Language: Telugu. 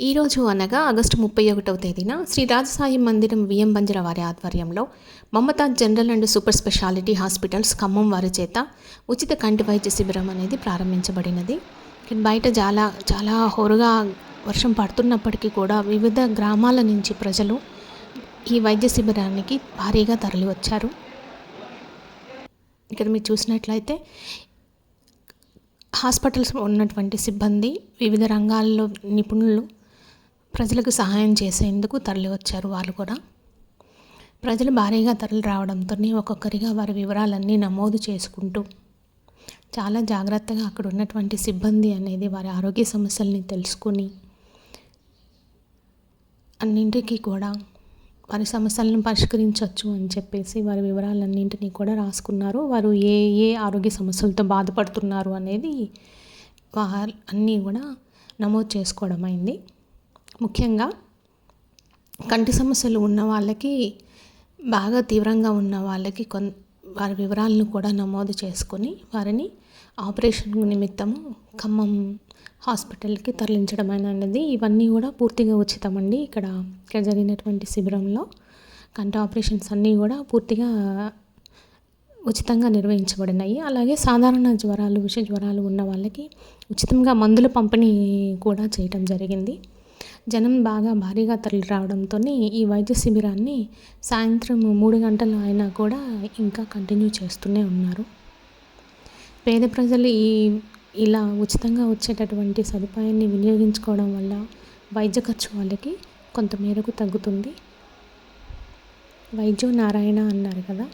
ఈరోజు అనగా ఆగస్టు ముప్పై ఒకటవ తేదీన శ్రీ రాజసాయి మందిరం విఎం బంజర వారి ఆధ్వర్యంలో Mamata general and super speciality hospitals Khammam వారి చేత ఉచిత కంటి వైద్య శిబిరం అనేది ప్రారంభించబడినది. బయట చాలా చాలా హోరుగా వర్షం పడుతున్నప్పటికీ కూడా వివిధ గ్రామాల నుంచి ప్రజలు ఈ వైద్య శిబిరానికి భారీగా తరలి వచ్చారు ఇక్కడ మీరు చూసినట్లయితే హాస్పిటల్స్ ఉన్నటువంటి సిబ్బంది వివిధ రంగాల్లో నిపుణులు ప్రజలకు సహాయం చేసేందుకు తరలి వచ్చారు వాళ్ళు కూడా. ప్రజలు భారీగా తరలి రావడంతో ఒక్కొక్కరిగా వారి వివరాలన్నీ నమోదు చేసుకుంటూ చాలా జాగ్రత్తగా అక్కడ ఉన్నటువంటి సిబ్బంది అనేది వారి ఆరోగ్య సమస్యల్ని తెలుసుకుని అన్నింటికీ కూడా వారి సమస్యలను పరిష్కరించవచ్చు అని చెప్పేసి వారి వివరాలన్నింటినీ కూడా రాసుకున్నారు. వారు ఏ ఏ ఆరోగ్య సమస్యలతో బాధపడుతున్నారు అనేది వారు అన్నీ కూడా నమోదు చేసుకోవడం అయింది. ముఖ్యంగా కంటి సమస్యలు ఉన్న వాళ్ళకి బాగా తీవ్రంగా ఉన్న వాళ్ళకి కొన్ వారి వివరాలను కూడా నమోదు చేసుకొని వారిని ఆపరేషన్ నిమిత్తము ఖమ్మం హాస్పిటల్కి తరలించడం అనేది ఇవన్నీ కూడా పూర్తిగా ఉచితమండి. ఇక్కడ ఇక్కడ జరిగినటువంటి శిబిరంలో కంటి ఆపరేషన్స్ అన్నీ కూడా పూర్తిగా ఉచితంగా నిర్వహించబడినాయి. అలాగే సాధారణ జ్వరాలు విష జ్వరాలు ఉన్న వాళ్ళకి ఉచితంగా మందుల పంపిణీ కూడా చేయటం జరిగింది. జనం బాగా భారీగా తరలి రావడంతో ఈ వైద్య శిబిరాన్ని సాయంత్రం మూడు గంటలు అయినా కూడా ఇంకా కంటిన్యూ చేస్తూనే ఉన్నారు. పేద ప్రజలు ఈ ఇలా ఉచితంగా వచ్చేటటువంటి సదుపాయాన్ని వినియోగించుకోవడం వల్ల వైద్య ఖర్చు వాళ్ళకి కొంత మేరకు తగ్గుతుంది. వైద్యో నారాయణ అన్నారు కదా.